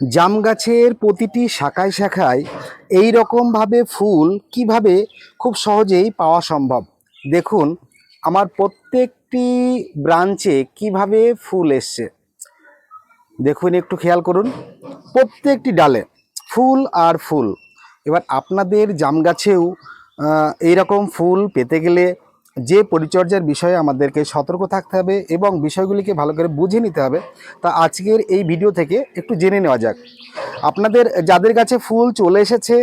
জাম গাছের প্রতিটি শাখায় শাখায় এই রকমভাবে ফুল কীভাবে খুব সহজেই পাওয়া সম্ভব? দেখুন আমার প্রত্যেকটি ব্রাঞ্চে কীভাবে ফুল এসছে। দেখুন একটু খেয়াল করুন। প্রত্যেকটি ডালে ফুল আর ফুল। এবার আপনাদের জাম গাছেও আহ, এই রকম ফুল পেতে গেলে যে পরিচর্যার বিষয়ে আমাদেরকে সতর্ক থাকতে হবে এবং বিষয়গুলিকে ভালো করে বুঝে নিতে হবে, তা আজকের এই ভিডিও থেকে একটু জেনে নেওয়া যাক। আপনাদের, যাদের কাছে ফুল চলে এসেছে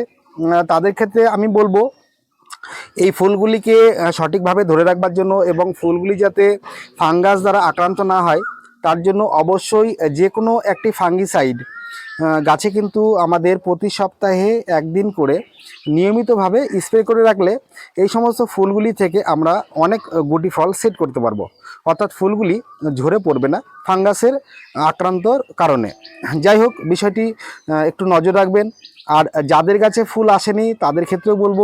তাদের ক্ষেত্রে আমি বলব, এই ফুলগুলিকে সঠিকভাবে ধরে রাখবার জন্য এবং ফুলগুলি যাতে ফাঙ্গাস দ্বারা আক্রান্ত না হয় তার জন্য অবশ্যই যে কোনো একটি ফাঙ্গিসাইড গাছে কিন্তু আমাদের প্রতি সপ্তাহে একদিন করে নিয়মিতভাবে স্প্রে করে রাখলে এই সমস্ত ফুলগুলি থেকে আমরা অনেক গুটি ফল সেট করতে পারব। অর্থাৎ ফুলগুলি ঝরে পড়বে না ফাঙ্গাসের আক্রান্তর কারণে। যাই হোক, বিষয়টি একটু নজর রাখবেন। আর যাদের কাছে ফুল আসেনি, তাদের ক্ষেত্রেও বলব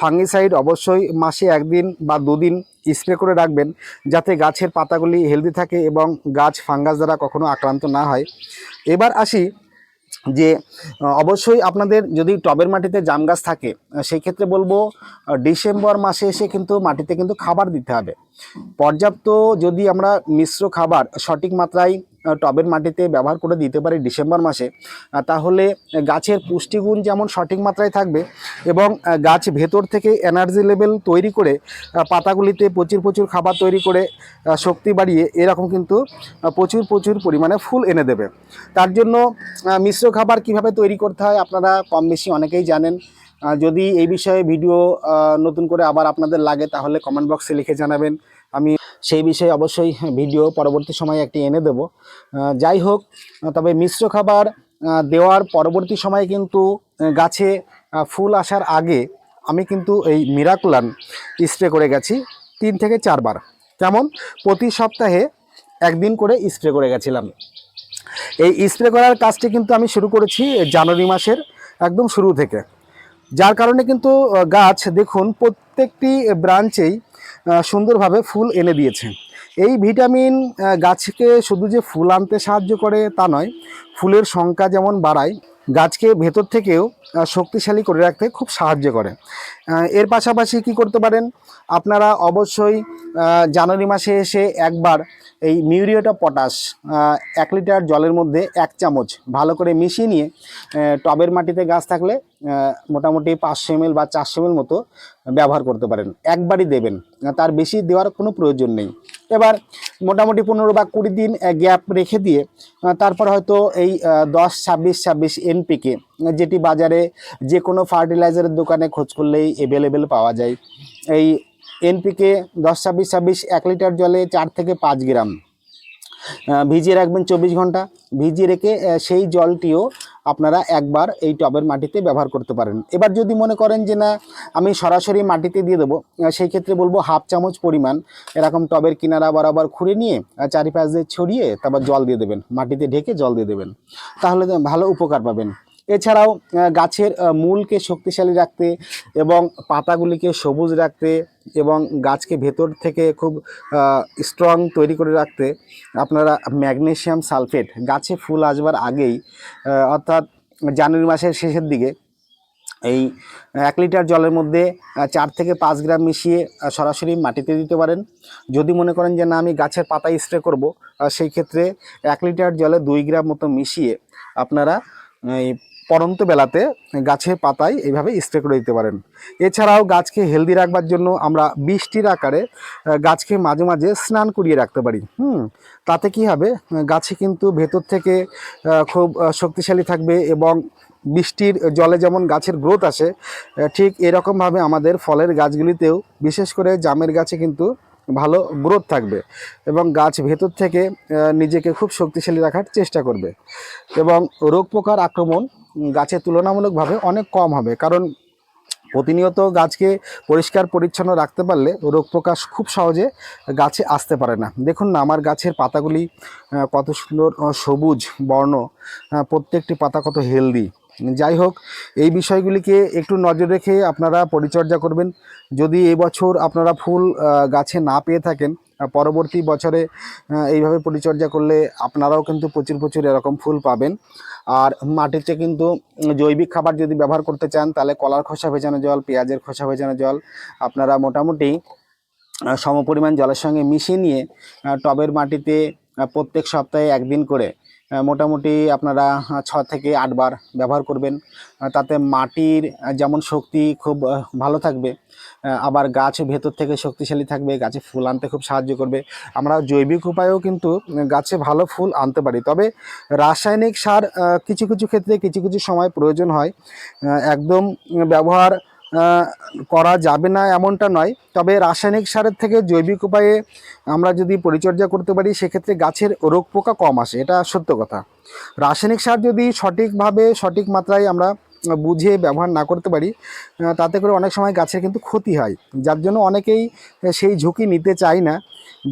ফাঙ্গিসাইড অবশ্যই মাসে একদিন বা দুদিন স্প্রে করে রাখবেন যাতে গাছের পাতাগুলি হেলদি থাকে এবং গাছ ফাঙ্গাস দ্বারা কখনো আক্রান্ত না হয়। এবার আসি যে অবশ্যই আপনাদের যদি টবের মাটিতে জাম গাছ থাকে সেই ক্ষেত্রে বলব ডিসেম্বর মাসে এসে কিন্তু মাটিতে কিন্তু খাবার দিতে হবে। পর্যাপ্ত যদি আমরা মিশ্র খাবার সঠিক মাত্রায় টবের মাটিতে ব্যবহার করে দিতে পারি ডিসেম্বর মাসে তাহলে গাছের পুষ্টিগুণ যেমন সঠিক মাত্রায় থাকবে এবং গাছ ভেতর থেকে এনার্জি লেভেল তৈরি করে পাতাগুলিতে প্রচুর প্রচুর খাবার তৈরি করে শক্তি বাড়িয়ে এরকম কিন্তু প্রচুর প্রচুর পরিমাণে ফুল এনে দেবে। তার জন্য মিশ্র খাবার কীভাবে তৈরি করতে হয় আপনারা কম বেশি অনেকেই জানেন। যদি এই বিষয়ে ভিডিও নতুন করে আবার আপনাদের লাগে, তাহলে কমেন্ট বক্সে লিখে জানাবেন। আমি সেই বিষয়ে অবশ্যই ভিডিও পরবর্তী সময়ে একটি এনে দেব। যাই হোক, তবে মিশ্র খাবার দেওয়ার পরবর্তী সময়ে কিন্তু গাছে ফুল আসার আগে আমি কিন্তু এই মিরাকুলান স্প্রে করে গেছি তিন থেকে চারবার। কেমন? প্রতি সপ্তাহে একদিন করে স্প্রে করে গেছিলাম। এই স্প্রে করার কাজটি কিন্তু আমি শুরু করেছি জানুয়ারি মাসের একদম শুরু থেকে। যার কারণে কিন্তু গাছ দেখুন প্রত্যেকটি ব্রাঞ্চেই সুন্দরভাবে ফুল এনে দিয়েছে। এই ভিটামিন গাছকে শুধু যে ফুল আনতে সাহায্য করে তা নয়, ফুলের সংখ্যা যেমন বাড়ায়, গাছকে ভেতর থেকেও শক্তিশালী করে রাখতে খুব সাহায্য করে। এর পাশাপাশি কি করতে পারেন? আপনারা অবশ্যই জানুয়ারি মাসে এসে একবার এই মিউরিয়েট অফ পটাশ এক লিটার জলের মধ্যে এক চামচ ভালো করে মিশিয়ে নিয়ে টবের মাটিতে গাছ থাকলে মোটামুটি পাঁচশো এমএল বা চারশো এমএল মতো ব্যবহার করতে পারেন। একবারই দেবেন। তার বেশি দেওয়ার কোনো প্রয়োজন নেই। এবার মোটামুটি পনেরো বা কুড়ি দিন গ্যাপ রেখে দিয়ে তারপর হয়তো এই দশ, ছাব্বিশ ছাব্বিশ এনপিকে, যেটি বাজারে যে কোনো ফার্টিলাইজারের দোকানে খোঁজ করলেই অ্যাভেলেবেল পাওয়া যায়। এই এনপিকে দশ, ছাব্বিশ ছাব্বিশ এক লিটার জলে চার থেকে পাঁচ গ্রাম। ভিজিয়ে রাখবেন চব্বিশ ঘণ্টা। ভিজিয়ে রেখে সেই জলটিও আপনারা একবার এই টবের মাটিতে ব্যবহার করতে পারেন। এবার যদি মনে করেন যে না, আমি সরাসরি মাটিতে দিয়ে দেবো সেই ক্ষেত্রে বলব হাফ চামচ পরিমাণ এরকম টবের কিনারা বরাবর খুঁড়ে নিয়ে চারিপাশ দিয়ে ছড়িয়ে তারপর জল দিয়ে দেবেন। মাটিতে ঢেকে জল দিয়ে দেবেন। তাহলে ভালো উপকার পাবেন। এছাড়াও গাছের মূলকে শক্তিশালী রাখতে এবং পাতাগুলিকে সবুজ রাখতে এবং গাছকে ভেতর থেকে খুব স্ট্রং তৈরি করে রাখতে আপনারা ম্যাগনেশিয়াম সালফেট, গাছে ফুল আসবার আগেই অর্থাৎ জানুয়ারি মাসের শেষের দিকে এই এক লিটার জলের মধ্যে চার থেকে পাঁচ গ্রাম মিশিয়ে সরাসরি মাটিতে দিতে পারেন। যদি মনে করেন যে না, আমি গাছের পাতা স্প্রে করব সেই ক্ষেত্রে এক লিটার জলে দুই গ্রাম মতো মিশিয়ে আপনারা এই পরন্ত বেলাতে গাছের পাতায় এইভাবে স্প্রে করে দিতে পারেন। এছাড়াও গাছকে হেলদি রাখবার জন্য আমরা বৃষ্টির আকারে গাছকে মাঝে মাঝে স্নান করিয়ে রাখতে পারি। হুম, তাতে কি হবে? গাছে কিন্তু ভেতর থেকে খুব শক্তিশালী থাকবে এবং বৃষ্টির জলে যেমন গাছের গ্রোথ আসে ঠিক এরকমভাবে আমাদের ফলের গাছগুলিতেও বিশেষ করে জামের গাছে কিন্তু ভালো গ্রোথ থাকবে এবং গাছ ভেতর থেকে নিজেকে খুব শক্তিশালী রাখার চেষ্টা করবে। এবং রোগ পোকার আক্রমণ গাছের তুলনামূলকভাবে অনেক কম হবে, কারণ প্রতিনিয়ত গাছকে পরিষ্কার পরিচ্ছন্ন রাখতে পারলে রোগ প্রকাশ খুব সহজে গাছে আসতে পারে না। দেখুন না, আমার গাছের পাতাগুলি কত সুন্দর সবুজ বর্ণ প্রত্যেকটি পাতা কত হেলদি যাই হোক, এই বিষয়গুলিকে একটু নজর রেখে আপনারা পরিচর্যা করবেন। যদি এবছর আপনারা ফুল গাছে না পেয়ে থাকেন পরবর্তী বছরে এইভাবে পরিচর্যা করলে আপনারাও কিন্তু প্রচুর প্রচুর এরকম ফুল পাবেন। আর মাটিতে কিন্তু জৈবিক খাবার যদি ব্যবহার করতে চান, তাহলে কলার খোসা ভেজানো জল, পেঁয়াজের খোসা ভেজানো জল আপনারা মোটামুটি সমপরিমাণ জলের সঙ্গে মিশিয়ে নিয়ে টবের মাটিতে প্রত্যেক সপ্তাহে একদিন করে মোটামুটি আপনারা ছ থেকে আটবার ব্যবহার করবেন। তাতে মাটির যেমন শক্তি খুব ভালো থাকবে আবার গাছ ভেতর থেকে শক্তিশালী থাকবে, গাছে ফুল আনতে খুব সাহায্য করবে। আমরা জৈবিক উপায়েও কিন্তু গাছে ভালো ফুল আনতে পারি। তবে রাসায়নিক সার কিছু কিছু ক্ষেত্রে কিছু কিছু সময় প্রয়োজন হয়। একদম ব্যবহার করা যাবে না এমনটা নয়। তবে রাসায়নিক সারের থেকে জৈবিক উপায়ে আমরা যদি পরিচর্যা করতে পারি, সেক্ষেত্রে গাছের রোগ পোকা কম আসে, এটা সত্য কথা। রাসায়নিক সার যদি সঠিকভাবে, সঠিক মাত্রায় আমরা বুঝে ব্যবহার না করতে পারি তাতে করে অনেক সময় গাছের কিন্তু ক্ষতি হয়। যার জন্য অনেকেই সেই ঝুঁকি নিতে চায় না।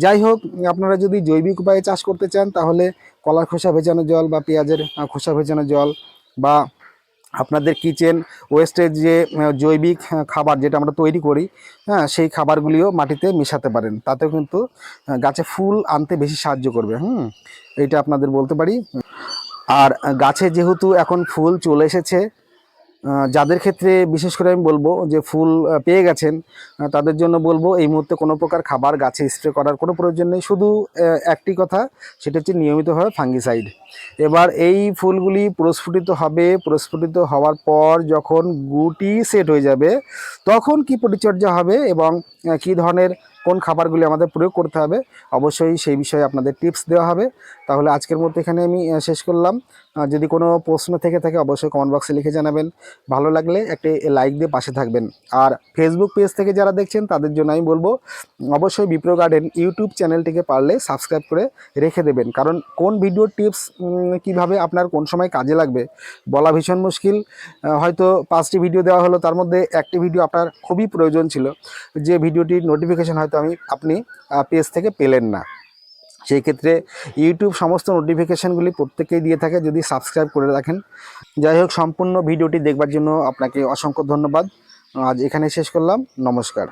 যাই হোক, আপনারা যদি জৈবিক উপায়ে চাষ করতে চান, তাহলে কলার খোসা ভেজানো জল বা পেঁয়াজের খোসা ভেজানো জল বা আপনাদের কিচেন, ওয়েস্টের যে জৈবিক খাবার যেটা আমরা তৈরি করি হ্যাঁ সেই খাবারগুলিও মাটিতে মেশাতে পারেন। তাতেও কিন্তু গাছে ফুল আনতে বেশি সাহায্য করবে। হুম, এটা আপনাদের বলতে পারি। আর গাছে যেহেতু এখন ফুল চলে এসেছে যাদের ক্ষেত্রে বিশেষ করে আমি বলব যে ফুল পেয়ে গেছেন তাদের জন্য বলব এই মুহূর্তে কোনো প্রকার খাবার গাছে স্প্রে করার কোনো প্রয়োজন নেই। শুধু একটি কথা, সেটা হচ্ছে নিয়মিতভাবে ফাঙ্গিসাইড এবার এই ফুলগুলি প্রস্ফুটিত হবে, প্রস্ফুটিত হওয়ার পর যখন গুটি সেট হয়ে যাবে, তখন কি পরিচর্যা হবে এবং কী ধরনের কোন খাবারগুলি আমাদের প্রয়োগ করতে হবে, অবশ্যই সেই বিষয়ে আপনাদের টিপস দেওয়া হবে। তাহলে আজকের মধ্যে এখানে আমি শেষ করলাম। যদি কোনো প্রশ্ন থেকে থাকে, অবশ্যই কমেন্ট বক্সে লিখে জানাবেন। ভালো লাগলে একটি লাইক দিয়ে পাশে থাকবেন। আর ফেসবুক পেজ থেকে যারা দেখছেন, তাদের জন্য আমি বলব, অবশ্যই বিপ্রো গার্ডেন ইউটিউব চ্যানেলটিকে পারলে সাবস্ক্রাইব করে রেখে দেবেন। কারণ কোন ভিডিওর টিপস কীভাবে আপনার কোন সময় কাজে লাগবে, বলা ভীষণ মুশকিল। হয়তো পাঁচটি ভিডিও দেওয়া হলো, তার মধ্যে একটি ভিডিও আপনার খুবই প্রয়োজন ছিল। যে ভিডিওটির নোটিফিকেশন হয়তো আমি আপনি পেজ থেকে পেলেন না। সেই ক্ষেত্রে ইউটিউব সমস্ত নোটিফিকেশানগুলি প্রত্যেকেই দিয়ে থাকে, যদি সাবস্ক্রাইব করে রাখেন। যাই হোক, সম্পূর্ণ ভিডিওটি দেখবার জন্য আপনাকে অসংখ্য ধন্যবাদ। আজ এখানে শেষ করলাম। নমস্কার।